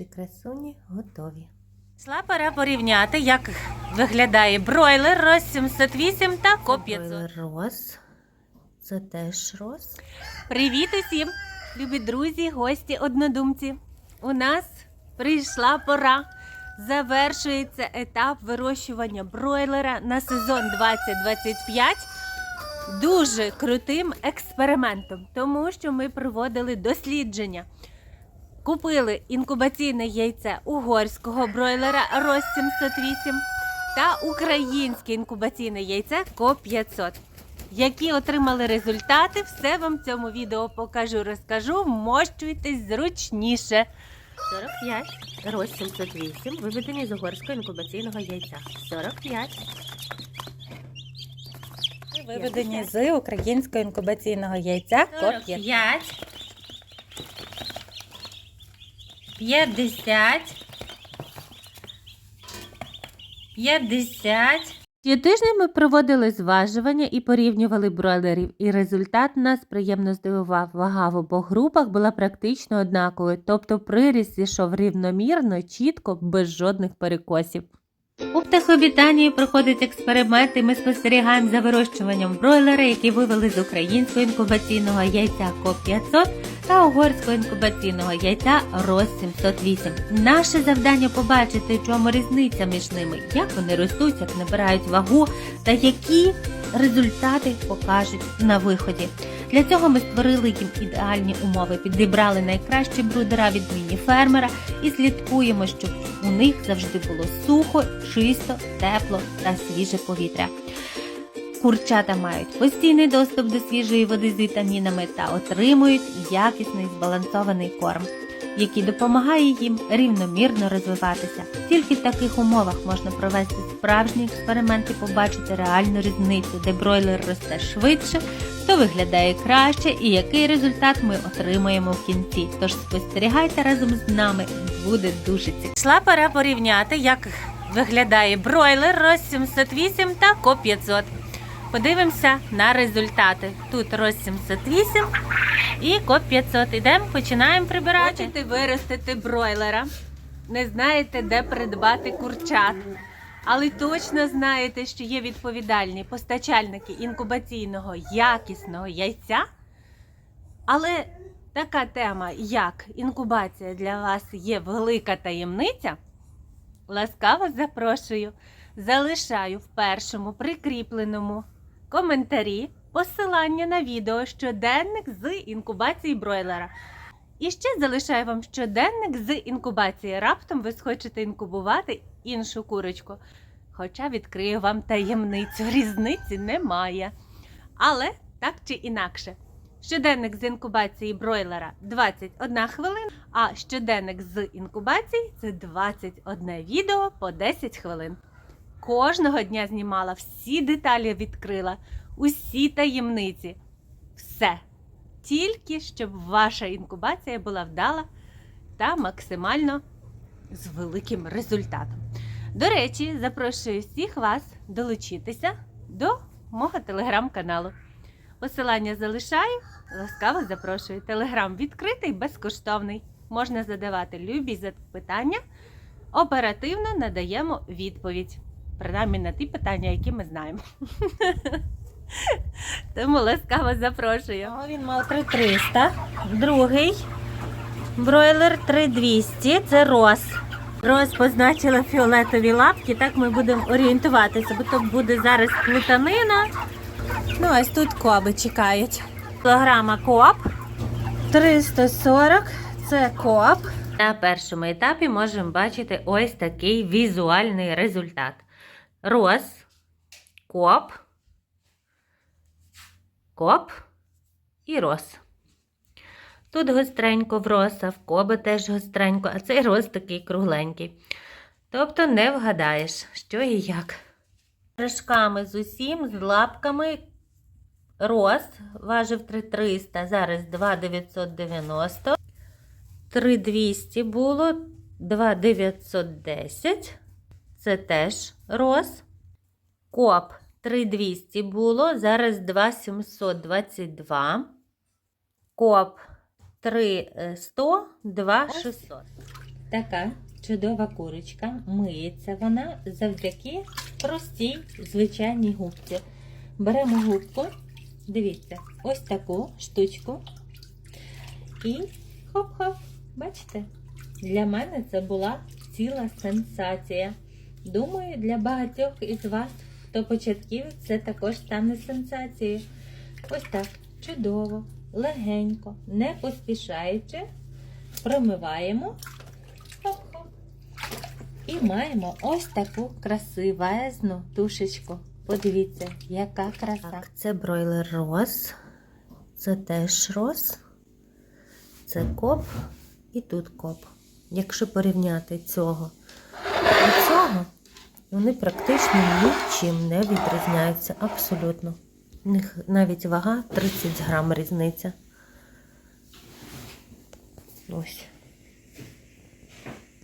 Наші красуні готові. Йшла пора порівняти, як виглядає бройлер Рос 708 та Ко 500. Купили роз. Це теж роз. Привіт усім, любі друзі, гості, однодумці. У нас прийшла пора. Завершується етап вирощування бройлера на сезон 2025 дуже крутим експериментом, тому що ми проводили дослідження. Купили інкубаційне яйце угорського бройлера Рос 708 та українське інкубаційне яйце Ко 500. Які отримали результати, все вам в цьому відео покажу, розкажу. Вмощуйтесь зручніше. 45. Роз 708. Виведені з угорського інкубаційного яйця. 45. Виведені з українського інкубаційного яйця Ко 500. 50. 50. Ці тижні ми проводили зважування і порівнювали бройлерів, і результат нас приємно здивував. Вага в обох групах була практично однаковою, тобто приріст зійшов рівномірно, чітко, без жодних перекосів. У птахобітанії проходить експеримент, і ми спостерігаємо за вирощуванням бройлера, які вивели з українського інкубаційного яйця ко 500 та угорського інкубаційного яйця РОС 708. Наше завдання побачити, чому різниця між ними, як вони ростуть, як набирають вагу та які результати покажуть на виході. Для цього ми створили їм ідеальні умови, підібрали найкращі брудера від міні-фермера і слідкуємо, щоб у них завжди було сухо, чисто, тепло та свіже повітря. Курчата мають постійний доступ до свіжої води з вітамінами та отримують якісний збалансований корм, який допомагає їм рівномірно розвиватися. Тільки в таких умовах можна провести справжній експеримент і побачити реальну різницю, де бройлер росте швидше, хто виглядає краще і який результат ми отримаємо в кінці. Тож спостерігайте разом з нами, буде дуже цікаво. Йшла пора порівняти, як виглядає бройлер Рос 708 та Ко 500. Подивимося на результати. Тут Рос 708 і Ко 500. Ідемо, починаємо прибирати. Хочете виростити бройлера. Не знаєте, де придбати курчат. Але точно знаєте, що є відповідальні постачальники інкубаційного якісного яйця. Але така тема, як інкубація для вас є велика таємниця. Ласкаво запрошую. Залишаю в першому прикріпленому коментарі посилання на відео щоденник з інкубації бройлера. І ще залишаю вам щоденник з інкубації. Раптом ви схочете інкубувати іншу курочку. Хоча відкрию вам таємницю, різниці немає. Але так чи інакше. Щоденник з інкубації бройлера 21 хвилина, а щоденник з інкубації це 21 відео по 10 хвилин. Кожного дня знімала, всі деталі відкрила, усі таємниці. Все. Тільки щоб ваша інкубація була вдала та максимально з великим результатом. До речі, запрошую всіх вас долучитися до мого телеграм-каналу. Посилання залишаю, ласкаво запрошую. Телеграм відкритий, безкоштовний. Можна задавати любі запитання. Оперативно надаємо відповідь. Принаймні на ті питання, які ми знаємо. Тому ласкаво запрошую. Він мав 3300. Другий бройлер 3200. Це роз. Роз позначила фіолетові лапки, так ми будемо орієнтуватися, бо то буде зараз плутанина. Ну, ось тут коби чекають. Кілограма коп 340 це коп. На першому етапі можемо бачити ось такий візуальний результат. Роз, коп, коп і роз. Тут гостренько в роса, в коби теж гостренько, а цей роз такий кругленький. Тобто не вгадаєш, що і як. Рожками з усім, з лапками роз важив 3300, зараз 2990. 3200 було, 2910. Це теж роз. Коп 3200 було, зараз 2722. Коп 3100, 2600. така чудова курочка. Миється вона завдяки простій звичайній губці. Беремо губку, дивіться, ось таку штучку. І хоп-хоп, бачите? Для мене це була ціла сенсація. Думаю, для багатьох із вас, хто початківець, це також стане сенсацією. Ось так, чудово, легенько, не поспішаючи, промиваємо. І маємо ось таку красивезну тушечку. Подивіться, яка краса. Так, це бройлер роз, це теж роз, це коп і тут коп. Якщо порівняти цього і цього, вони практично нічим не відрізняються абсолютно. У них навіть вага 30 грам різниця. Ось.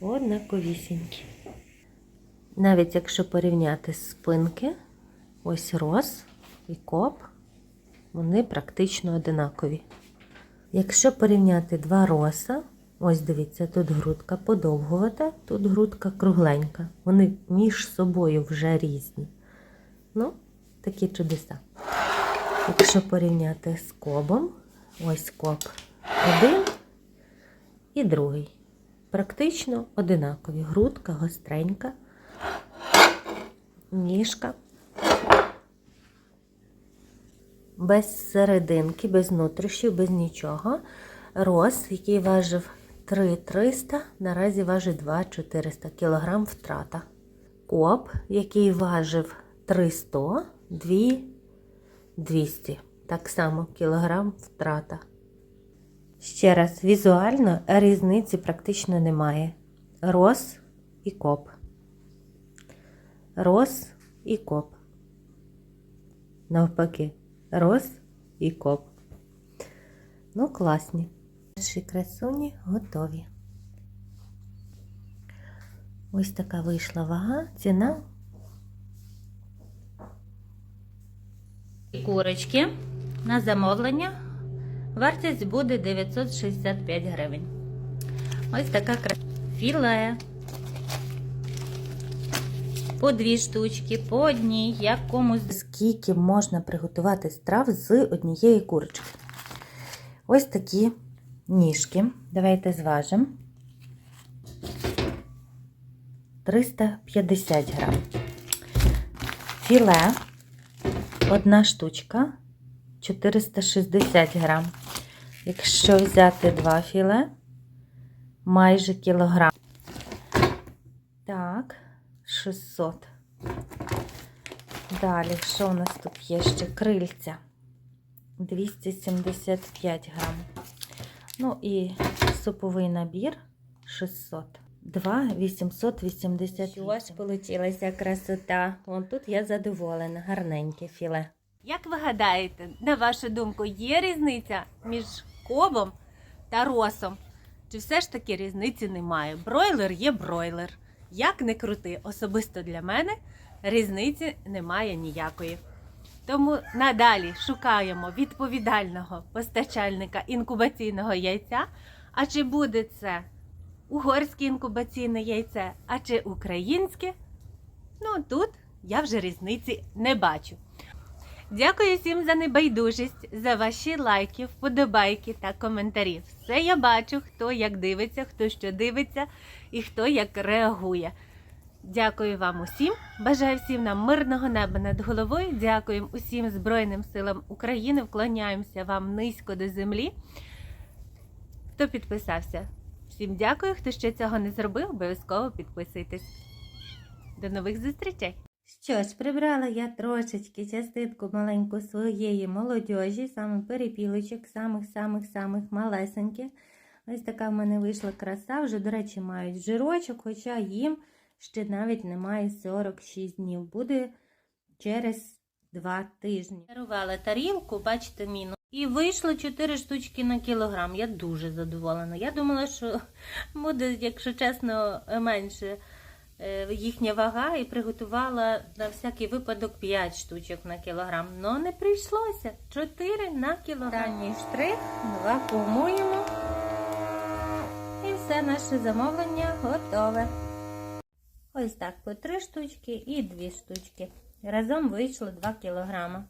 Однаковісінькі. Навіть якщо порівняти спинки, ось роз і коп, вони практично одинакові. Якщо порівняти два роса, ось дивіться, тут грудка подовгувата, тут грудка кругленька. Вони між собою вже різні. Ну, такі чудеса. Якщо порівняти з кобом, ось коб один і другий. Практично одинакові. Грудка гостренька, ніжка. Без серединки, без нутрощів, без нічого. Роз, який важив 3,300, наразі важить 2,400 кг втрата. Коп, який важив 300, 2,200. Так само кілограм втрата. Ще раз, візуально різниці практично немає. Роз і коп. Роз і коп. Навпаки, роз і коп. Ну, класні. Наші красуні готові. Ось така вийшла вага, ціна. Курочки на замовлення. Вартість буде 965 гривень. Ось така кра- філе. По дві штучки, по одній, як комусь. Скільки можна приготувати страв з однієї курочки? Ось такі ніжки. Давайте зважимо. 350 грам. Філе. Одна штучка. 460 грам. Якщо взяти два філе, майже кілограм. Так, 600. Далі, що у нас тут є ще? Крильця. 275 грам. Ну і суповий набір 600. 2 880. Ось полетілася красота. Вон тут я задоволена. Гарненьке філе. Як ви гадаєте, на вашу думку, є різниця між кобом та росом? Чи все ж таки різниці немає? Бройлер є бройлер. Як не крути, особисто для мене різниці немає ніякої. Тому надалі шукаємо відповідального постачальника інкубаційного яйця. А чи буде це угорське інкубаційне яйце, а чи українське? Ну тут я вже різниці не бачу. Дякую всім за небайдужість, за ваші лайки, вподобайки та коментарі. Все я бачу, хто як дивиться, хто що дивиться і хто як реагує. Дякую вам усім. Бажаю всім нам мирного неба над головою. Дякуємо усім Збройним силам України. Вклоняємося вам низько до землі. Хто підписався? Всім дякую. Хто ще цього не зробив, обов'язково підписуйтесь. До нових зустрічей! Що ж, прибрала я трошечки частинку маленьку своєї молодіжі, саме перепілочок, самих-самих-самих малесеньких. Ось така в мене вийшла краса. Вже, до речі, мають жирочок, хоча їм ще навіть немає 46 днів. Буде через 2 тижні. Дарувала тарілку, бачите, міну. І вийшло 4 штучки на кілограм. Я дуже задоволена. Я думала, що буде, якщо чесно, менше е, їхня вага і приготувала на всякий випадок 5 штучок на кілограм. Но не прийшлося. 4 на кілограм. Останній штрих, вакуумуємо. І все наше замовлення готове. Ось так по три штучки і дві штучки. Разом вийшло 2 кілограма.